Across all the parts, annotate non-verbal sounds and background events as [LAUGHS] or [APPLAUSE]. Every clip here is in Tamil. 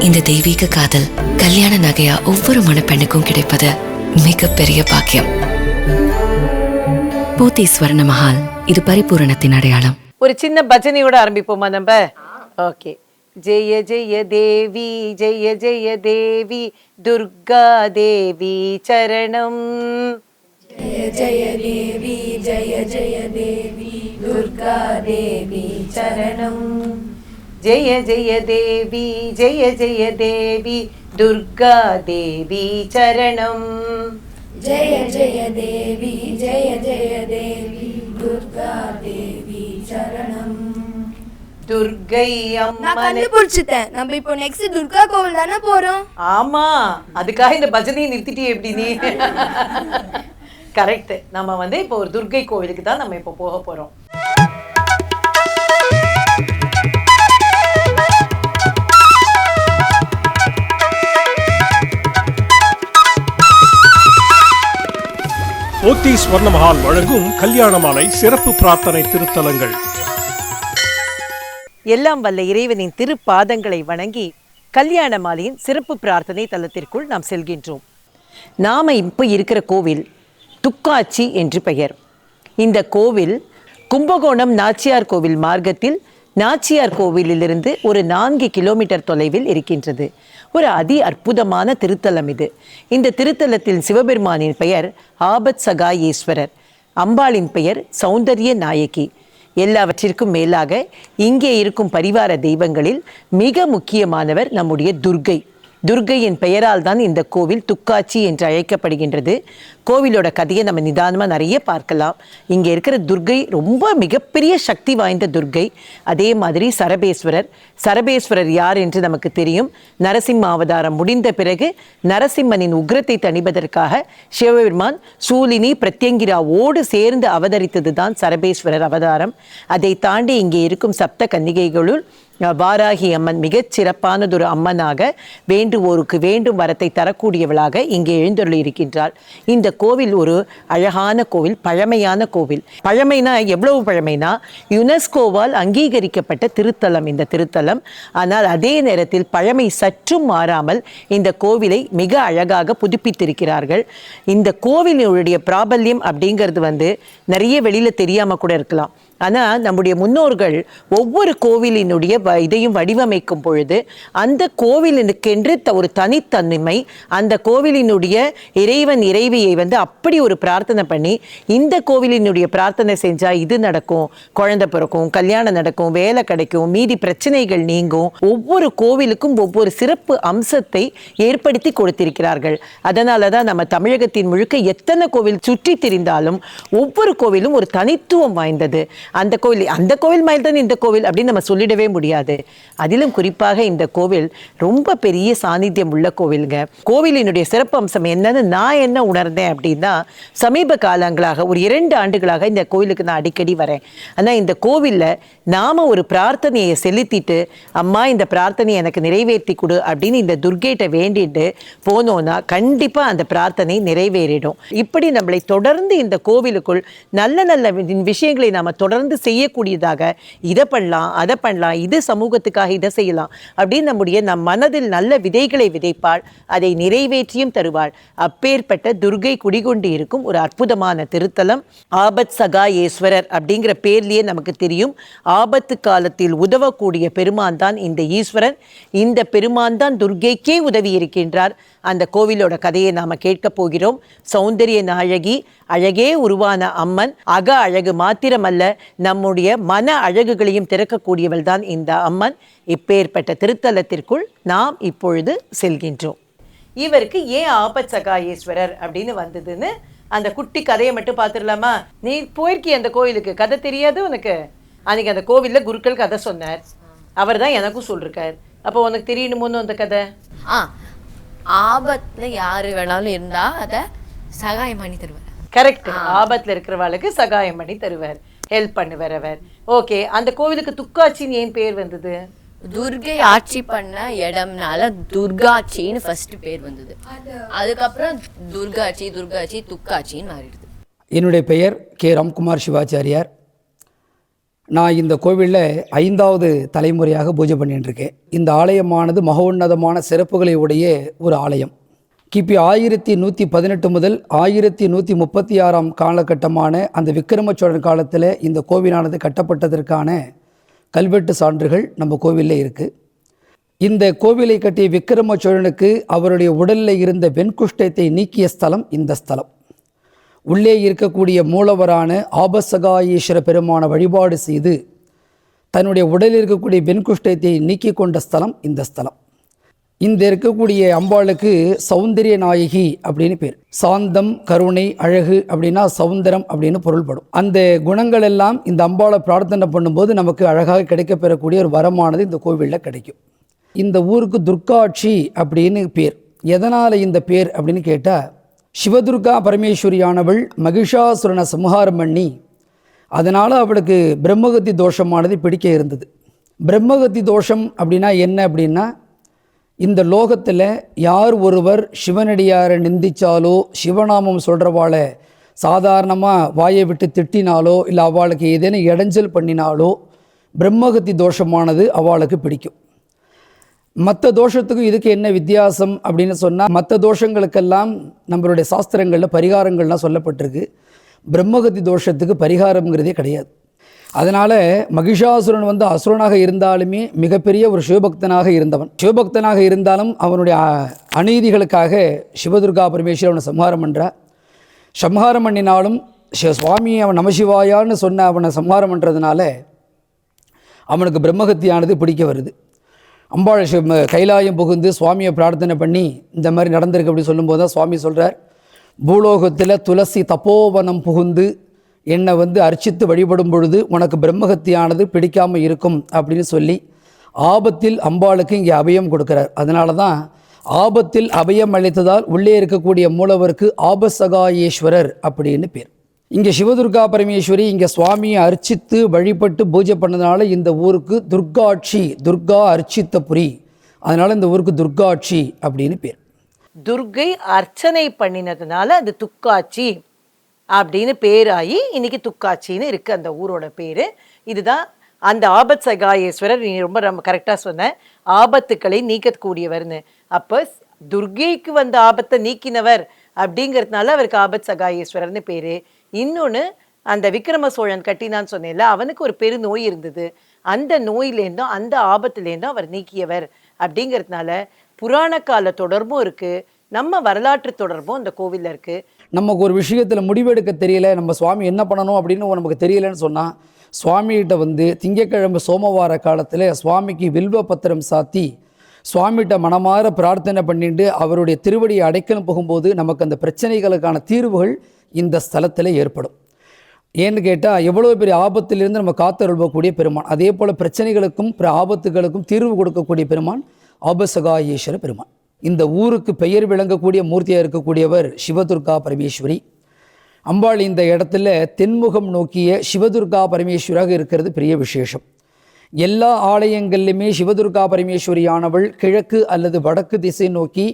இந்த தெய்வீக காதல் கல்யாண நகையா ஒவ்வொரு மணப்பெண்ணுக்கும் கிடைப்பது மிகப்பெரிய பாக்கியம். போத்தி ஸ்வர்ண மஹால் இது பரிபூரணத்தின் அடையாளம். ஒரு சின்ன பஜனையோட ஆரம்பிப்போமா நம்ம? ஓகே. ஜெய ஜெய தேவி ஜெய ஜெய தேவி துர்கா தேவி சரணம். ஜெய ஜெய தேவி ஜெய ஜெய தேவி துர்கா தேவி சரணம். ஜெய ஜெய தேவி ஜெய ஜெய தேவி துர்கா தேவி சரணம். ஜெய ஜெய தேவி ஜெய ஜெய தேவி துர்கா தேவி சரணம். துர்கை அம்மா நான் நம்ம இப்போ நெக்ஸ்ட் துர்கா கோவில் தானே போறோம்? ஆமா. அதுக்காக இந்த பஜனையை நிறுத்திட்டே எப்படி நீ? [LAUGHS] கரெக்ட் நம்ம வந்து இப்போ ஒரு துர்கை கோவிலுக்கு தான் நம்ம இப்போ போக போறோம். போத்தி ஸ்வர்ணமஹால் வழங்கும் கல்யாணமாலை சிறப்பு பிரார்த்தனை திருத்தலங்கள். எல்லாம் வல்ல இறைவனின் திருப்பாதங்களை வணங்கி கல்யாண மாலையின் சிறப்பு பிரார்த்தனை தலத்திற்குள் நாம் செல்கின்றோம். நாம இப்போ இருக்கிற கோவில் துக்காச்சி என்று பெயர். இந்த கோவில் கும்பகோணம் நாச்சியார் கோவில் மார்க்கத்தில் நாச்சியார் கோவிலிலிருந்து ஒரு நான்கு கிலோமீட்டர் தொலைவில் இருக்கின்றது. ஒரு அதி அற்புதமான திருத்தலம் இது. இந்த திருத்தலத்தில் சிவபெருமானின் பெயர் ஆபத் சகாயேஸ்வரர். அம்பாளின் பெயர் சௌந்தரிய நாயகி. எல்லாவற்றிற்கும் மேலாக இங்கே இருக்கும் பரிவார தெய்வங்களில் மிக முக்கியமானவர் நம்முடைய துர்கை. துர்கையின் பெயரால் தான் இந்த கோவில் துக்காச்சி என்று அழைக்கப்படுகின்றது. கோவிலோட கதையை நம்ம நிதானமாக நிறைய பார்க்கலாம். இங்கே இருக்கிற துர்கை ரொம்ப மிகப்பெரிய சக்தி வாய்ந்த துர்கை. அதே மாதிரி சரபேஸ்வரர். சரபேஸ்வரர் யார் என்று நமக்கு தெரியும். நரசிம்ம அவதாரம் முடிந்த பிறகு நரசிம்மனின் உக்ரத்தை தணிப்பதற்காக சிவபெருமான் சூலினி பிரத்யங்கிராவோடு சேர்ந்து அவதரித்தது தான் சரபேஸ்வரர் அவதாரம். அதை தாண்டி இங்கே இருக்கும் சப்த கன்னிகைகளுள் வாராகி அம்மன் மிகச் சிறப்பானதொரு அம்மனாக வேண்டுவோருக்கு வேண்டும் வரத்தை தரக்கூடியவளாக இங்கே எழுந்தருளி இருக்கின்றாள் இந்த கோவில் ஒரு அழகான கோவில் பழமையான கோவில். பழமைனா எவ்வளவு பழமைனா யுனெஸ்கோவால் அங்கீகரிக்கப்பட்ட திருத்தலம் இந்த திருத்தலம். ஆனால் அதே நேரத்தில் பழமை சற்றும் மாறாமல் இந்த கோவிலை மிக அழகாக புதுப்பித்திருக்கிறார்கள். இந்த கோவிலுடைய பிராபல்யம் அப்படிங்கிறது வந்து நிறைய வெளியில் தெரியாமல் கூட இருக்கலாம். ஆனால் நம்முடைய முன்னோர்கள் ஒவ்வொரு கோவிலினுடைய வ- இதையும் வடிவமைக்கும் பொழுது அந்த கோவிலுக்கென்று த- ஒரு தனித்தன்மை அந்த கோவிலினுடைய இறைவன் இறைவியை வந்து அப்படி ஒரு பிரார்த்தனை பண்ணி இந்த கோவிலினுடைய பிரார்த்தனை செஞ்சால் இது நடக்கும் குழந்தை பிறக்கும் கல்யாணம் நடக்கும் வேலை கிடைக்கும் மீதி பிரச்சனைகள் நீங்கும். ஒவ்வொரு கோவிலுக்கும் ஒவ்வொரு சிறப்பு அம்சத்தை ஏற்படுத்தி கொடுத்திருக்கிறார்கள். அதனால தான் நம்ம தமிழகத்தின் முழுக்க எத்தனை கோவில் சுற்றி திரிந்தாலும் ஒவ்வொரு கோவிலும் ஒரு தனித்துவம் வாய்ந்தது. அந்த கோவில் அந்த கோவில் மாதிரி தான் இந்த கோவில் அப்படின்னு நம்ம சொல்லிடவே முடியாது. அதிலும் குறிப்பாக இந்த கோவில் ரொம்ப பெரிய சாநித்தியம் உள்ள கோவிலுங்க. கோவிலினுடைய சிறப்பு அம்சம் என்னன்னு நான் என்ன உணர்ந்தேன் அப்படின்னா சமீப காலங்களாக ஒரு இரண்டு ஆண்டுகளாக இந்த கோவிலுக்கு நான் அடிக்கடி வரேன். ஆனால் இந்த கோவிலில் நாம ஒரு பிரார்த்தனையை செலுத்திட்டு அம்மா இந்த பிரார்த்தனையை எனக்கு நிறைவேற்றி கொடு அப்படின்னு இந்த துர்கேட்டை வேண்டிட்டு போனோன்னா கண்டிப்பாக அந்த பிரார்த்தனை நிறைவேறிடும். இப்படி நம்மளை தொடர்ந்து இந்த கோவிலுக்குள் நல்ல நல்ல விஷயங்களை நாம தொடர்ந்து செய்யக்கூடியதாக இதை பண்ணலாம் அதை பண்ணலாம் இது சமூகத்துக்காக இதை செய்யலாம் அப்படின்னு நம்முடைய நம் மனதில் நல்ல விதைகளை விதைப்பாள் அதை நிறைவேற்றியும் தருவாள். அப்பேற்பட்ட துர்கை குடிகொண்டு இருக்கும் ஒரு அற்புதமான திருத்தலம் ஆபத் சகாயேஸ்வரர் அப்படிங்கிற பேர்லேயே நமக்கு தெரியும். ஆபத்து காலத்தில் உதவக்கூடிய பெருமான் தான் இந்த ஈஸ்வரன். இந்த பெருமான் தான் துர்கைக்கே உதவி இருக்கின்றார். அந்த கோவிலோட கதையை நாம கேட்க போகிறோம். சௌந்தரிய நாயகி அழகே உருவான அம்மன். அக அழகு மாத்திரமல்ல நம்முடைய மன அழகுகளையும் திறக்கக்கூடியவள் தான் இந்த அம்மன். இப்பேற்பட்ட திருத்தலத்திற்குள் நாம் இப்பொழுது செல்கின்றோம். இவருக்கு ஏன் ஆபத் சகாயேஸ்வரர் அப்படின்னு வந்ததுன்னு அந்த குட்டி கதையை மட்டும் பார்த்துடலாமா? நீ போயிருக்கிய அந்த கோயிலுக்கு கதை தெரியாது உனக்கு? அன்னைக்கு அந்த கோவில்ல குருக்கள் கதை சொன்னார். அவர் தான் எனக்கும் சொல்லிருக்கார். அப்போ உனக்கு தெரியணுமோன்னு அந்த கதை? ஆ ஆபத்தில் யார் வேணாலும் இருந்தால் அதை சகாயம் பண்ணி தருவார். கரெக்ட் ஆபத்துல இருக்கிறவாளுக்கு சகாயம் பண்ணி தருவார். ஹெல்ப் பண்ணுவார் அவர் ஓகே அந்த கோவிலுக்கு துக்காச்சின்னு ஏன் பேர் வந்தது? துர்கை ஆட்சி பண்ண இடம்னால துர்காட்சின்னு ஃபர்ஸ்ட் பேர் வந்தது. அதுக்கப்புறம் துர்காட்சி துர்காட்சி துக்காட்சின்னு மாறிடுது. என்னுடைய பெயர் கே. ராம்குமார் சிவாச்சாரியார். நான் இந்த கோவிலில் ஐந்தாவது தலைமுறையாக பூஜை பண்ணிட்டு இருக்கேன். இந்த ஆலயமானது மகோன்னதமான சிறப்புகளை உடைய ஒரு ஆலயம். கிபி ஆயிரத்தி நூற்றி பதினெட்டு முதல் ஆயிரத்தி நூற்றி முப்பத்தி ஆறாம் காலகட்டமான அந்த விக்கிரம சோழன் காலத்தில் இந்த கோவிலானது கட்டப்பட்டதற்கான கல்வெட்டு சான்றுகள் நம்ம கோவிலில் இருக்குது இந்த கோவிலை கட்டிய விக்கிரம சோழனுக்கு அவருடைய உடலில் இருந்த வெண்குஷ்டத்தை நீக்கிய ஸ்தலம் இந்த ஸ்தலம். உள்ளே இருக்கக்கூடிய மூலவரான ஆபசகாயீஸ்வர பெருமான வழிபாடு செய்து தன்னுடைய உடலில் இருக்கக்கூடிய வெண்குஷ்டத்தை நீக்கி கொண்ட ஸ்தலம் இந்த ஸ்தலம். இந்த இருக்கக்கூடிய அம்பாளுக்கு சௌந்தரிய நாயகி அப்படின்னு பேர். சாந்தம் கருணை அழகு அப்படின்னா சௌந்தரம் அப்படின்னு பொருள்படும். அந்த குணங்கள் எல்லாம் இந்த அம்பாளை பிரார்த்தனை பண்ணும்போது நமக்கு அழகாக கிடைக்கப்பெறக்கூடிய ஒரு வரமானது இந்த கோவிலில் கிடைக்கும். இந்த ஊருக்கு துர்காட்சி அப்படின்னு பேர். எதனால் இந்த பேர் அப்படின்னு கேட்டால் சிவதுர்கா பரமேஸ்வரியானவள் மகிஷாசுரனை சம்ஹாரம் பண்ணி அதனால் அவளுக்கு பிரம்மகத்தி தோஷமானது பிடிக்க இருந்தது. பிரம்மகத்தி தோஷம் அப்படின்னா என்ன அப்படின்னா இந்த லோகத்தில் யார் ஒருவர் சிவனடியாரை நிந்திச்சாலோ சிவநாமம் சொல்கிறவாளை சாதாரணமாக வாயை விட்டு திட்டினாலோ இல்லை அவளுக்கு ஏதேனும் இடைஞ்சல் பண்ணினாலோ பிரம்மகத்தி தோஷமானது அவளுக்கு பிடிக்கும். மற்ற தோஷத்துக்கும் இதுக்கு என்ன வித்தியாசம் அப்படின்னு சொன்னால் மற்ற தோஷங்களுக்கெல்லாம் நம்மளுடைய சாஸ்திரங்களில் பரிகாரங்கள்லாம் சொல்லப்பட்டிருக்கு. பிரம்மகத்தி தோஷத்துக்கு பரிகாரங்கிறதே கிடையாது. அதனால் மகிஷாசுரன் வந்து அசுரனாக இருந்தாலுமே மிகப்பெரிய ஒரு சிவபக்தனாக இருந்தவன். சிவபக்தனாக இருந்தாலும் அவனுடைய அநீதிகளுக்காக சிவதுர்கா பரமேஸ்வரி அவனை சம்ஹாரம் பண்ணுறா சம்ஹாரம் பண்ணினாலும் சிவ- சுவாமி அவன் நமசிவாயான்னு சொன்ன அவனை சம்ஹாரம் பண்ணுறதுனால அவனுக்கு பிரம்மகத்தியானது பிடிக்க வருது. அம்பாள் சிவ- கைலாயம் புகுந்து சுவாமியை பிரார்த்தனை பண்ணி இந்த மாதிரி நடந்திருக்கு அப்படி சொல்லும்போது தான் சுவாமி சொல்கிறார் பூலோகத்தில் துளசி தப்போவனம் புகுந்து என்னை வந்து அர்ச்சித்து வழிபடும் பொழுது உனக்கு பிரம்மகத்தியானது பிடிக்காமல் இருக்கும் அப்படின்னு சொல்லி ஆபத்தில் அம்பாளுக்கு இங்கே அபயம் கொடுக்கிறார். அதனால தான் ஆபத்தில் அபயம் அளித்ததால் உள்ளே இருக்கக்கூடிய மூலவருக்கு ஆபசகாயேஸ்வரர் அப்படின்னு பேர். இங்கே சிவதுர்கா பரமேஸ்வரி இங்கே சுவாமியை அர்ச்சித்து வழிபட்டு பூஜை பண்ணதுனால இந்த ஊருக்கு துர்காட்சி துர்கா அர்ச்சித்த புரி அதனால இந்த ஊருக்கு துர்காட்சி அப்படின்னு பேர். துர்கை அர்ச்சனை பண்ணினதுனால அது துக்காட்சி. அப்படின்னு பேராகி இன்னைக்கு துக்காட்சின்னு இருக்குது அந்த ஊரோட பேர். இதுதான் அந்த ஆபத் சகாயேஸ்வரர் நீ ரொம்ப ரொம்ப கரெக்டாக சொன்ன ஆபத்துக்களை நீக்கக்கூடியவர்னு. அப்போ துர்கைக்கு வந்த ஆபத்தை நீக்கினவர் அப்படிங்கிறதுனால அவருக்கு ஆபத் சகாயேஸ்வரர்னு பேர். இன்னொன்று அந்த விக்ரம சோழன் கட்டினான்னு சொன்னேன்ல அவனுக்கு ஒரு பெரு நோய் இருந்தது. அந்த நோயிலேருந்தும் அந்த ஆபத்துலேருந்தும் அவர் நீக்கியவர் அப்படிங்கிறதுனால புராண கால தொடர்பும் இருக்குது நம்ம வரலாற்று தொடர்பும் அந்த கோவிலில் இருக்குது நமக்கு ஒரு விஷயத்தில் முடிவெடுக்க தெரியல நம்ம சுவாமி என்ன பண்ணணும் அப்படின்னு நமக்கு தெரியலன்னு சொன்னால் சுவாமிகிட்ட வந்து திங்கட்கிழமை சோமவார காலத்தில் சுவாமிக்கு வில்வ பத்திரம் சாத்தி சுவாமிகிட்ட மனமாற பிரார்த்தனை பண்ணிட்டு அவருடைய திருவடியை அடைக்கலம் போகும்போது நமக்கு அந்த பிரச்சனைகளுக்கான தீர்வுகள் இந்த ஸ்தலத்தில் ஏற்படும். ஏன்னு கேட்டால் எவ்வளோ பெரிய ஆபத்திலிருந்து நம்ம காத்தருள்வக்கூடிய பெருமான் அதே போல் பிரச்சனைகளுக்கும் பிற ஆபத்துகளுக்கும் தீர்வு கொடுக்கக்கூடிய பெருமான் ஆபசகாயேஸ்வர பெருமான். இந்த ஊருக்கு பெயர் விளங்கக்கூடிய மூர்த்தியாக இருக்கக்கூடியவர் சிவதுர்கா பரமேஸ்வரி. அம்பாள் இந்த இடத்துல தென்முகம் நோக்கிய சிவதுர்கா பரமேஸ்வராக இருக்கிறது பெரிய விசேஷம். எல்லா ஆலயங்கள்லையுமே சிவதுர்கா பரமேஸ்வரியானவள் கிழக்கு அல்லது வடக்கு திசை நோக்கி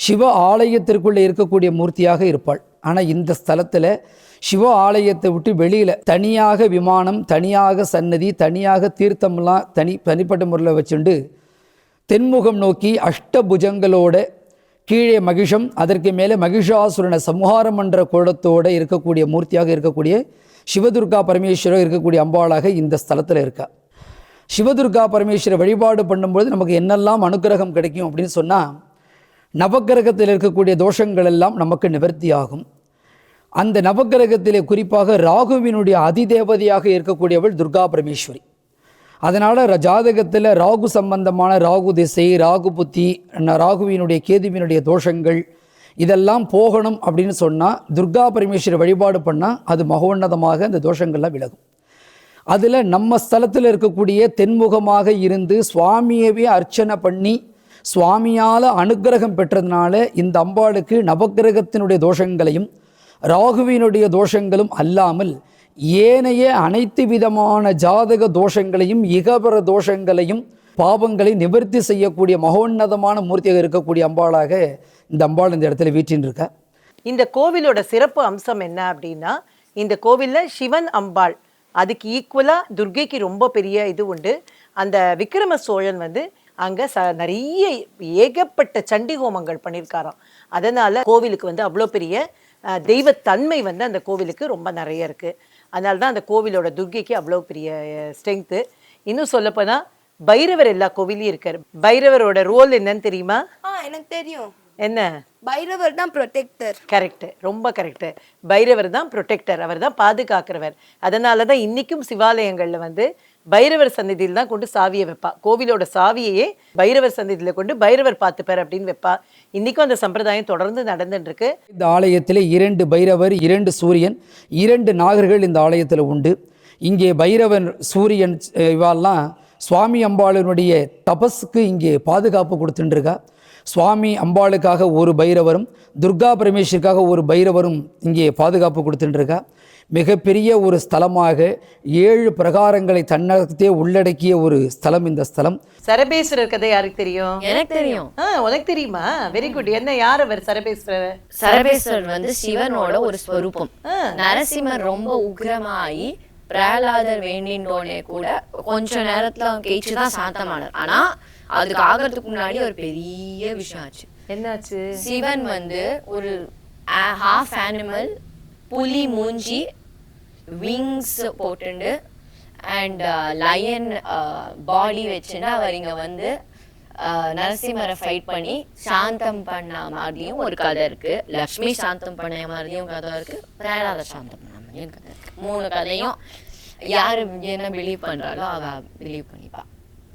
சிவ ஆலயத்திற்குள்ளே இருக்கக்கூடிய மூர்த்தியாக இருப்பாள். ஆனால் இந்த ஸ்தலத்தில் சிவ ஆலயத்தை விட்டு வெளியில் தனியாக விமானம் தனியாக சன்னதி தனியாக தீர்த்தம்லாம் தனி தனிப்பட்ட முறையில் வச்சுண்டு தென்முகம் நோக்கி அஷ்டபுஜங்களோட கீழே மகிஷம் அதற்கு மேலே மகிஷாசுரனை சம்ஹாரம் என்ற கோலத்தோடு இருக்கக்கூடிய மூர்த்தியாக இருக்கக்கூடிய சிவதுர்கா பரமேஸ்வரர் இருக்கக்கூடிய அம்பாளாக இந்த ஸ்தலத்தில் இருக்கா. சிவதுர்கா பரமேஸ்வரர் வழிபாடு பண்ணும்போது நமக்கு என்னெல்லாம் அனுக்கிரகம் கிடைக்கும் அப்படின்னு சொன்னால் நவக்கிரகத்தில் இருக்கக்கூடிய தோஷங்கள் எல்லாம் நமக்கு நிவர்த்தி ஆகும். அந்த நவக்கிரகத்திலே குறிப்பாக ராகுவினுடைய அதிதேவதையாக இருக்கக்கூடியவள் துர்கா பரமேஸ்வரி. அதனால் ஜாதகத்தில் ராகு சம்பந்தமான ராகு திசை ராகு புத்தி ராகுவினுடைய கேதுவினுடைய தோஷங்கள் இதெல்லாம் போகணும் அப்படின்னு சொன்னால் துர்கா பரமேஸ்வரி வழிபாடு பண்ணால் அது மகோன்னதமாக அந்த தோஷங்கள்லாம் விலகும். அதில் நம்ம ஸ்தலத்தில் இருக்கக்கூடிய தென்முகமாக இருந்து சுவாமியவே அர்ச்சனை பண்ணி சுவாமியால் அனுக்கிரகம் பெற்றதுனால இந்த அம்பாளுக்கு நவக்கிரகத்தினுடைய தோஷங்களையும் ராகுவினுடைய தோஷங்களும் அல்லாமல் ஏனைய அனைத்து விதமான ஜாதக தோஷங்களையும் இகபர தோஷங்களையும் பாவங்களை நிவர்த்தி செய்யக்கூடிய மகோன்னதமான மூர்த்தியாக இருக்கக்கூடிய அம்பாளாக இந்த அம்பாள் இந்த இடத்துல வீற்றின்னு இருக்கா இந்த கோவிலோட சிறப்பு அம்சம் என்ன அப்படின்னா இந்த கோவிலில் சிவன் அம்பாள். அதுக்கு ஈக்குவலாக துர்கைக்கு ரொம்ப பெரிய இது உண்டு. அந்த விக்ரம சோழன் வந்து அங்கே ச நிறைய ஏகப்பட்ட சண்டி ஹோமங்கள் பண்ணியிருக்காராம். அதனால் கோவிலுக்கு வந்து அவ்வளோ பெரிய தெய்வத்தன்மை வந்து அந்த கோவிலுக்கு ரொம்ப நிறைய இருக்குது அதனால தான் அந்த கோவிலோட துர்கைக்கு அவ்வளோ பெரிய ஸ்ட்ரென்த்து இன்னும் சொல்லப்போனால் பைரவர் எல்லா கோவிலையும் இருக்கார். பைரவரோட ரோல் என்னன்னு தெரியுமா? ஆ எனக்கு தெரியும். என்ன? பைரவர் தான் ப்ரொடெக்டர் கரெக்ட் ரொம்ப கரெக்ட் பைரவர் தான் ப்ரொடெக்டர் அவர் தான் பாதுகாக்கிறவர். அதனால தான் இன்னைக்கும் சிவாலயங்கள்ல வந்து பைரவர் சந்நிதியில் தான் கொண்டு சாவியை வைப்பா. கோவிலோட சாவியையே பைரவர் சந்நிதியில கொண்டு பைரவர் பார்த்துப்பார் அப்படின்னு வைப்பா. இன்னைக்கும் அந்த சம்பிரதாயம் தொடர்ந்து நடந்துட்டுருக்கு. இந்த ஆலயத்தில் இரண்டு பைரவர் இரண்டு சூரியன் இரண்டு நாகர்கள் இந்த ஆலயத்தில் உண்டு. இங்கே பைரவன் சூரியன் அஹ், இவாள்லாம் சுவாமி அம்பாளினுடைய தபஸுக்கு இங்கே பாதுகாப்பு கொடுத்துட்டுருக்கா. சுவாமி அம்பாளுக்காக ஒரு பைரவரும் துர்கா பரமேஸ்வருக்காக ஒரு பைரவரும் இங்கே பாதுகாப்பு கொடுத்துட்டுருக்கா. மிகப்பெரிய ஒரு ஸ்தலமாக ஏழு பிரகாரங்களை தன்னகத்தே உள்ளடக்கிய ஒரு ஸ்தலம் இந்த ஸ்தலம். சரபேஸ்வரர் கதை யாருக்கு தெரியும்? எனக்கு தெரியும். உனக்கு தெரியுமா? வெரி குட் என்ன யார் அவர் சரபேஸ்வரர்? சரபேஸ்வரர் வந்து சிவனோட ஒரு ஸ்வரூபம். நரசிம்மர் ரொம்ப உக்ரமாயி பிரகலாதர் வேண்டின்றோனே கூட கொஞ்ச நேரத்துல அவன் கேச்சு தான் சாந்தமானார். ஆனா அதுக்கு ஆகிறதுக்கு முன்னாடி ஒரு பெரிய விஷயம் ஆச்சு. என்னாச்சு? சிவன் வந்து ஒரு ஹாஃப் அனிமல் புலி மூஞ்சி விங்ஸ் போட்டுண்டு அண்ட் லயன் பாடி வச்சுன்னு அவர் இங்கே வந்து uh, நரசிம்மரை ஃபைட் பண்ணி சாந்தம் பண்ண மாதிரியும் ஒரு கதை இருக்கு. லக்ஷ்மி சாந்தம் பண்ண மாதிரியும் கதை இருக்கு. பிரேராத சாந்தம் பண்ண மாதிரியும் கதை இருக்கு. மூணு கதையும் யார் என்ன பிலீவ் பண்ணுறாலோ அவ பிலீவ் பண்ணிப்பா.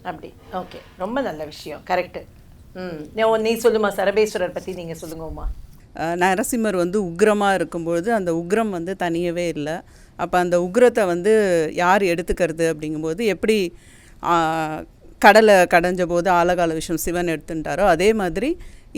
அப்படி. ஓகே ரொம்ப நல்ல விஷயம். கரெக்டு ம். நீ- சொல்லுமா சரபேஸ்வரர் பற்றி நீங்கள் சொல்லுங்கம்மா. நரசிம்மர் வந்து உக்ரமாக இருக்கும்பொழுது அந்த உக்ரம் வந்து தனியவே இல்லை. அப்போ அந்த உக்ரத்தை வந்து யார் எடுத்துக்கிறது அப்படிங்கும்போது எப்படி கடலை கடைஞ்ச போது ஆலகால விஷயம் சிவன் எடுத்துட்டாரோ அதே மாதிரி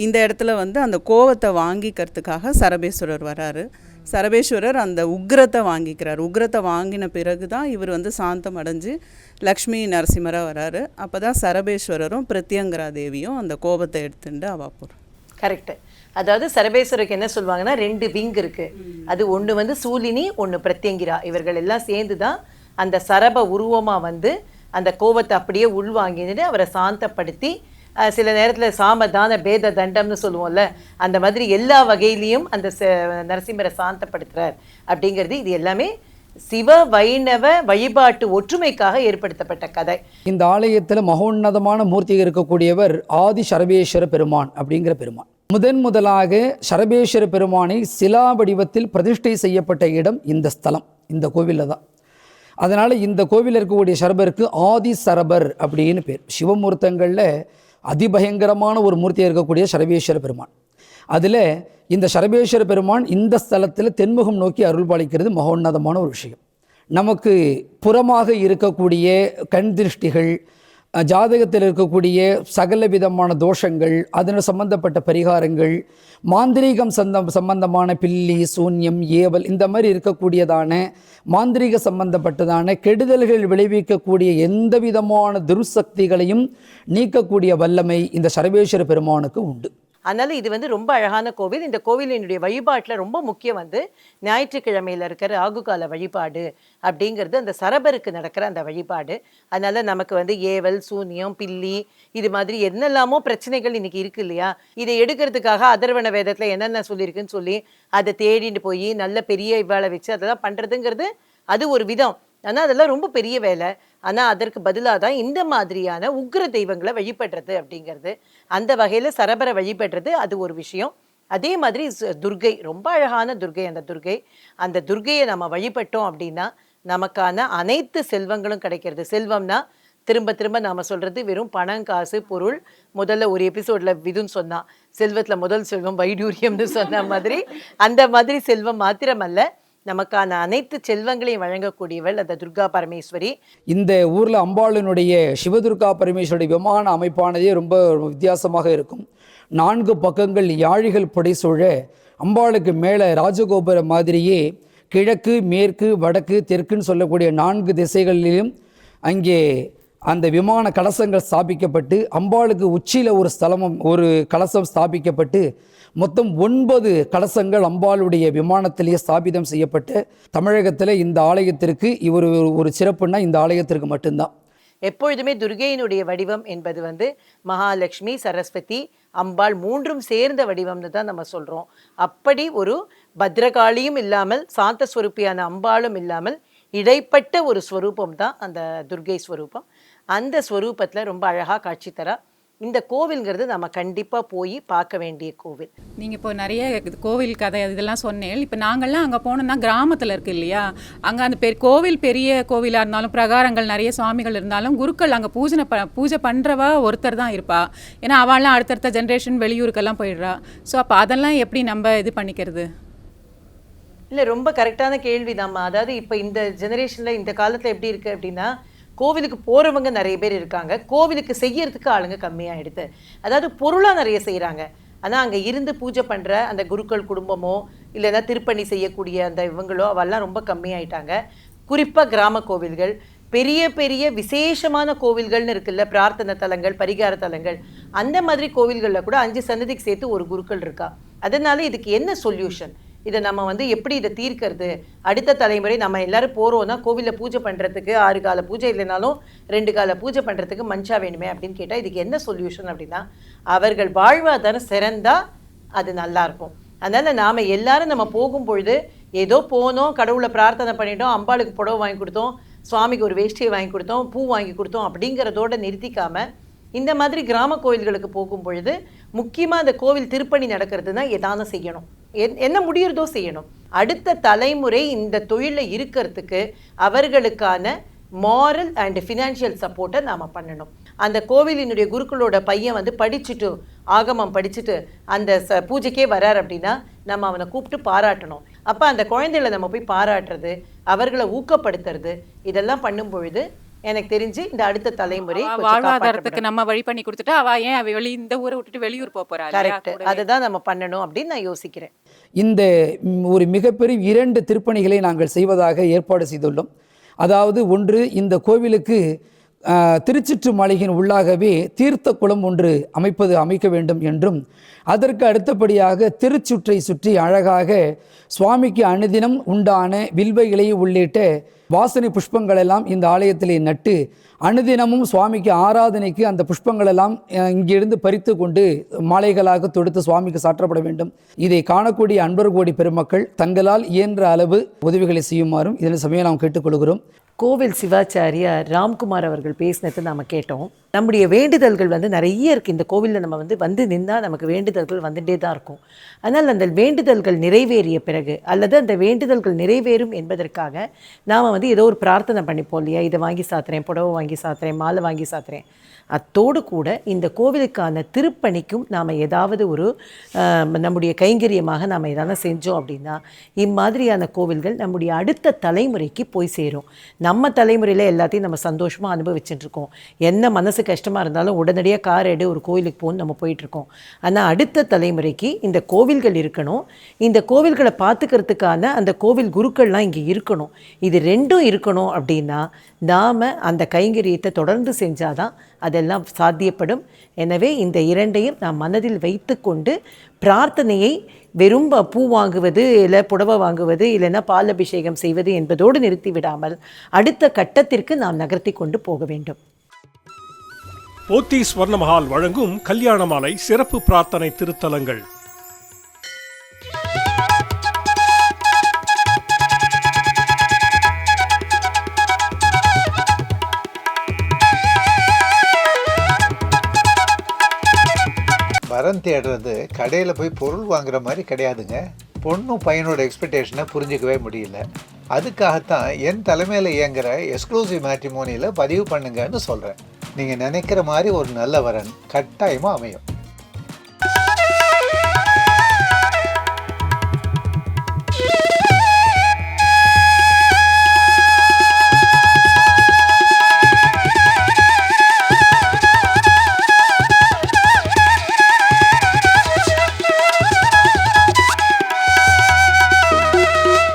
இந்த இடத்துல வந்து அந்த கோவத்தை வாங்கிக்கிறதுக்காக சரபேஸ்வரர் வராரு. சரபேஸ்வரர் அந்த உக்ரத்தை வாங்கிக்கிறார். உக்ரத்தை வாங்கின பிறகு தான் இவர் வந்து சாந்தம் அடைஞ்சு லக்ஷ்மி நரசிம்மராக வராரு. அப்போ தான் சரபேஸ்வரரும் பிரத்யங்கரா தேவியும் அந்த கோபத்தை எடுத்துட்டு அவா போகிறார் கரெக்ட் அதாவது சரபேஸ்வருக்கு என்ன சொல்லுவாங்கன்னா ரெண்டு விங் இருக்கு. அது ஒன்று வந்து சூலினி ஒன்று பிரத்யங்கிரா. இவர்கள் எல்லாம் சேர்ந்து தான் அந்த சரப உருவமா வந்து அந்த கோபத்தை அப்படியே உள்வாங்கிட்டு அவரை சாந்தப்படுத்தி சில நேரத்தில் சாமதான பேத தண்டம்னு சொல்லுவோம்ல அந்த மாதிரி எல்லா வகையிலையும் அந்த ச- நரசிம்மரை சாந்தப்படுத்துறார். அப்படிங்கிறது இது எல்லாமே சிவ வைணவ வழிபாட்டு ஒற்றுமைக்காக ஏற்படுத்தப்பட்ட கதை. இந்த ஆலயத்தில் மகோன்னதமான மூர்த்திகள் இருக்கக்கூடியவர் ஆதி சரபேஸ்வர பெருமான் அப்படிங்கிற பெருமான். முதன் முதலாக சரபேஸ்வர பெருமானை சிலா வடிவத்தில் பிரதிஷ்டை செய்யப்பட்ட இடம் இந்த ஸ்தலம் இந்த கோவிலில் தான். அதனால் இந்த கோவிலில் இருக்கக்கூடிய சரபருக்கு ஆதி சரபர் அப்படின்னு பேர். சிவமூர்த்தங்களில் அதிபயங்கரமான ஒரு மூர்த்தியாக இருக்கக்கூடிய சரபேஸ்வர பெருமான். அதில் இந்த சரபேஸ்வர பெருமான் இந்த ஸ்தலத்தில் தென்முகம் நோக்கி அருள் பாலிக்கிறது மகோன்னதமான ஒரு விஷயம். நமக்கு புறமாக இருக்கக்கூடிய கண் திருஷ்டிகள் ஜாதகத்தில் இருக்கக்கூடிய சகல விதமான தோஷங்கள் அதன் சம்பந்தப்பட்ட பரிகாரங்கள் மாந்திரீகம் சந்தம் சம்பந்தமான பில்லி சூன்யம் ஏவல் இந்த மாதிரி இருக்கக்கூடியதான மாந்திரீக சம்பந்தப்பட்டதான கெடுதல்கள் விளைவிக்கக்கூடிய எந்த விதமான துர்சக்திகளையும் நீக்கக்கூடிய வல்லமை இந்த சரவேஸ்வர பெருமானுக்கு உண்டு. அதனால இது வந்து ரொம்ப அழகான கோவில். இந்த கோவிலினுடைய வழிபாட்டில் ரொம்ப முக்கியம் வந்து ஞாயிற்றுக்கிழமையில் இருக்கிற ஆகுகால வழிபாடு அப்படிங்கிறது அந்த சரபருக்கு நடக்கிற அந்த வழிபாடு. அதனால நமக்கு வந்து ஏவல் சூனியம் பில்லி இது மாதிரி என்னெல்லாமோ பிரச்சனைகள் இன்னைக்கு இருக்கு இல்லையா? இதை எடுக்கிறதுக்காக அதர்வண வேதத்தில் என்னென்ன சொல்லியிருக்குன்னு சொல்லி அதை தேடிட்டு போய் நல்ல பெரிய இவாளை வச்சு அதெல்லாம் பண்ணுறதுங்கிறது அது ஒரு விதம். ஆனால் அதெல்லாம் ரொம்ப பெரிய வேலை. ஆனால் அதற்கு பதிலாக தான் இந்த மாதிரியான உக்ர தெய்வங்களை வழிபடுறது அப்படிங்கிறது. அந்த வகையில் சரபரை வழிபடுறது அது ஒரு விஷயம். அதே மாதிரி துர்கை ரொம்ப அழகான துர்கை அந்த துர்கை. அந்த துர்கையை நம்ம வழிபட்டோம் அப்படின்னா நமக்கான அனைத்து செல்வங்களும் கிடைக்கிறது. செல்வம்னா திரும்ப திரும்ப நாம் சொல்கிறது வெறும் பணம் காசு பொருள். முதல்ல ஒரு எபிசோடில் விதுன்னு சொன்னான் செல்வத்தில் முதல் செல்வம் வைடூரியம்னு சொன்ன மாதிரி அந்த மாதிரி செல்வம் மாத்திரமல்ல. நமக்கான அனைத்து செல்வங்களையும் வழங்கக்கூடியவள் அந்த துர்கா பரமேஸ்வரி. இந்த ஊரில் அம்பாளினுடைய சிவதுர்கா பரமேஸ்வருடைய விமான அமைப்பானதே ரொம்ப வித்தியாசமாக இருக்கும். நான்கு பக்கங்கள் யாழிகள் புடைசூழ அம்பாளுக்கு மேலே ராஜகோபுரம் மாதிரியே கிழக்கு மேற்கு வடக்கு தெற்குன்னு சொல்லக்கூடிய நான்கு திசைகளிலும் அங்கே அந்த விமான கலசங்கள் ஸ்தாபிக்கப்பட்டு அம்பாளுக்கு உச்சியில் ஒரு ஸ்தலமும் ஒரு கலசம் ஸ்தாபிக்கப்பட்டு மொத்தம் ஒன்பது கலசங்கள் அம்பாளுடைய விமானத்திலேயே ஸ்தாபிதம் செய்யப்பட்டு தமிழகத்தில் இந்த ஆலயத்திற்கு இவர் ஒரு சிறப்புன்னா இந்த ஆலயத்திற்கு மட்டும்தான். எப்பொழுதுமே துர்கையினுடைய வடிவம் என்பது வந்து மகாலட்சுமி சரஸ்வதி அம்பாள் மூன்றும் சேர்ந்த வடிவம்னு தான் நம்ம சொல்கிறோம் அப்படி ஒரு பத்ரகாளியும் இல்லாமல் சாந்த ஸ்வரூப்பியான அம்பாளும் இல்லாமல் இடைப்பட்ட ஒரு ஸ்வரூபம் தான் அந்த துர்கை ஸ்வரூபம். அந்த ஸ்வரூபத்தில் ரொம்ப அழகாக காட்சி தரா. இந்த கோவில்ங்கிறது நம்ம கண்டிப்பாக போய் பார்க்க வேண்டிய கோவில். நீங்கள் இப்போ நிறைய கோவில் கதை இதெல்லாம் சொன்னேன். இப்போ நாங்கள்லாம் அங்கே போனோம்னா கிராமத்தில் இருக்கு இல்லையா? அங்கே அந்த பெரிய கோவில் பெரிய கோவிலாக இருந்தாலும் பிரகாரங்கள் நிறைய சுவாமிகள் இருந்தாலும் குருக்கள் அங்கே பூஜனை ப பூஜை பண்ணுறவா ஒருத்தர் தான் இருப்பா. ஏன்னா அவள்லாம் அடுத்தடுத்த ஜென்ரேஷன் வெளியூருக்கெல்லாம் போயிடுறா. ஸோ அப்போ அதெல்லாம் எப்படி நம்ம இது பண்ணிக்கிறது? இல்லை ரொம்ப கரெக்டான கேள்வி அதாவது இப்போ இந்த ஜெனரேஷனில் இந்த காலத்தில் எப்படி இருக்குது அப்படின்னா கோவிலுக்கு போகிறவங்க நிறைய பேர் இருக்காங்க. கோவிலுக்கு செய்யறதுக்கு ஆளுங்க கம்மியாகிடுது அதாவது பொருளாக நிறைய செய்கிறாங்க ஆனால் அங்கே இருந்து பூஜை பண்ணுற அந்த குருக்கள் குடும்பமோ இல்லைன்னா திருப்பணி செய்யக்கூடிய அந்த இவங்களோ அவெல்லாம் ரொம்ப கம்மியாயிட்டாங்க. குறிப்பாக கிராம கோவில்கள் பெரிய பெரிய விசேஷமான கோவில்கள்னு இருக்குல்ல பிரார்த்தனை தலங்கள் பரிகார தலங்கள் அந்த மாதிரி கோவில்களில் கூட அஞ்சு சன்னதிக்கு சேர்த்து ஒரு குருக்கள் இருக்கா. அதனால இதுக்கு என்ன சொல்யூஷன்? இதை நம்ம வந்து எப்படி இதை தீர்க்கிறது? அடுத்த தலைமுறை நம்ம எல்லாரும் போகிறோம்னா கோவிலில் பூஜை பண்ணுறதுக்கு ஆறு கால பூஜை இல்லைனாலும் ரெண்டு கால பூஜை பண்ணுறதுக்கு மஞ்சா வேணுமே அப்படின்னு கேட்டால் இதுக்கு என்ன சொல்யூஷன் அப்படின்னா அவர்கள் வாழ்வாதாரம் சிறந்தால் அது நல்லாயிருக்கும் அதனால் நாம் எல்லாரும் நம்ம போகும்பொழுது ஏதோ போனோம் கடவுளை பிரார்த்தனை பண்ணிட்டோம் அம்பாளுக்கு புடவை வாங்கி கொடுத்தோம் சுவாமிக்கு ஒரு வேஷ்டியை வாங்கி கொடுத்தோம் பூ வாங்கி கொடுத்தோம் அப்படிங்கிறதோட நிறுத்திக்காமல் இந்த மாதிரி கிராம கோயில்களுக்கு போகும் பொழுது முக்கியமாக அந்த கோவில் திருப்பணி நடக்கிறதுனா ஏதான செய்யணும். என்ன முடியிறதோ செய்யணும். அடுத்த தலைமுறை இந்த தொழிலில் இருக்கிறதுக்கு அவர்களுக்கான மாரல் அண்ட் ஃபினான்ஷியல் சப்போர்ட்டை நாம் பண்ணணும். அந்த கோவிலினுடைய குருக்களோட பையன் வந்து படிச்சுட்டு ஆகமம் படிச்சுட்டு அந்த ச பூஜைக்கே வரார் அப்படின்னா நம்ம அவனை கூப்பிட்டு பாராட்டணும். அப்போ அந்த குழந்தைகளை நம்ம போய் பாராட்டுறது அவர்களை ஊக்கப்படுத்துறது இதெல்லாம் பண்ணும் பொழுது எனக்கு தெரிஞ்சு இந்த அடுத்த தலைமுறை வாழ்வாதாரத்துக்கு. நம்ம வழி பண்ணி கொடுத்துட்டா அவ ஏன் அவ வெளி இந்த ஊரை விட்டுட்டு வெளியூர் போக போறா? கரெக்ட். அதுதான் நம்ம பண்ணணும் அப்படின்னு நான் யோசிக்கிறேன் இந்த ஒரு மிகப்பெரிய இரண்டு திருப்பணிகளை நாங்கள் செய்வதாக ஏற்பாடு செய்துள்ளோம் அதாவது ஒன்று இந்த கோவிலுக்கு திருச்சிற்று மாளிகையின் உள்ளாகவே தீர்த்த குளம் ஒன்று அமைப்பது அமைக்க வேண்டும் என்றும் அதற்கு அடுத்தபடியாக திருச்சுற்றை சுற்றி அழகாக சுவாமிக்கு அனுதினம் உண்டான வில்வ இலை உள்ளிட்ட வாசனை புஷ்பங்கள் எல்லாம் இந்த ஆலயத்திலே நட்டு அனுதினமும் சுவாமிக்கு ஆராதனைக்கு அந்த புஷ்பங்கள் எல்லாம் இங்கிருந்து பறித்து கொண்டு மாலைகளாக தொடுத்து சுவாமிக்கு சாற்றப்பட வேண்டும். இதை காணக்கூடிய அன்பர் கோடி பெருமக்கள் தங்களால் இயன்ற அளவு உதவிகளை செய்யுமாறும் இதன் சமயம் நாம் கேட்டுக்கொள்கிறோம். கோவில் சிவாச்சாரியார் ராம்குமார் அவர்கள் பேசினதை நாம் கேட்டோம். நம்முடைய வேண்டுதல்கள் வந்து நிறைய இருக்குது இந்த கோவிலில் நம்ம வந்து வந்து நின்னா நமக்கு வேண்டுதல்கள் வந்துட்டே தான் இருக்கும். அதனால் அந்த வேண்டுதல்கள் நிறைவேறிய பிறகு அல்லது அந்த வேண்டுதல்கள் நிறைவேறும் என்பதற்காக நாம் வந்து ஏதோ ஒரு பிரார்த்தனை பண்ணிப்போம் இல்லையா? இதை வாங்கி சாத்துறேன் புடவை வாங்கி சாத்துறேன் மாலை வாங்கி சாத்துறேன். அத்தோடு கூட இந்த கோவிலுக்கான திருப்பணிக்கும் நாம் ஏதாவது ஒரு நம்முடைய கைங்கரியமாக நாம் எதாவது செஞ்சோம் அப்படின்னா இம்மாதிரியான கோவில்கள் நம்முடைய அடுத்த தலைமுறைக்கு போய் சேரும். நம்ம தலைமுறையில் எல்லாத்தையும் நம்ம சந்தோஷமாக அனுபவிச்சுட்டு இருக்கோம். என்ன மனசு கஷ்டமாக இருந்தாலும் உடனடியாக கார் எடு ஒரு கோவிலுக்கு போகணும் நம்ம போயிட்டுருக்கோம். ஆனால் அடுத்த தலைமுறைக்கு இந்த கோவில்கள் இருக்கணும். இந்த கோவில்களை பார்த்துக்கிறதுக்கான அந்த கோவில் குருக்கள்லாம் இங்கே இருக்கணும். இது ரெண்டும் இருக்கணும் அப்படின்னா நாம் அந்த கைங்கரியத்தை தொடர்ந்து செஞ்சாதான் அதெல்லாம் சாத்தியப்படும். எனவே இந்த இரண்டையும் நாம் மனதில் வைத்து கொண்டு பிரார்த்தனையை வெறும் பூ வாங்குவது இல்லை புடவை வாங்குவது இல்லைன்னா பால் அபிஷேகம் செய்வது என்பதோடு நிறுத்தி விடாமல் அடுத்த கட்டத்திற்கு நாம் நகர்த்தி கொண்டு போக வேண்டும். போத்தி ஸ்வர்ணமஹால் வழங்கும் கல்யாணமாலை சிறப்பு பிரார்த்தனை திருத்தலங்கள். வரம் தேடுறது கடையில் போய் பொருள் வாங்குற மாதிரி கிடையாதுங்க. பொண்ணும் பையனோட எக்ஸ்பெக்டேஷனை புரிஞ்சிக்கவே முடியல. அதுக்காகத்தான் என் தலைமையில் இயங்குற எக்ஸ்க்ளூசிவ் மேட்ரிமோனியில் பதிவு பண்ணுங்கன்னு சொல்கிறேன் நீங்கள் நினைக்கிற மாதிரி ஒரு நல்ல வரன் கட்டாயமாக அமையும்.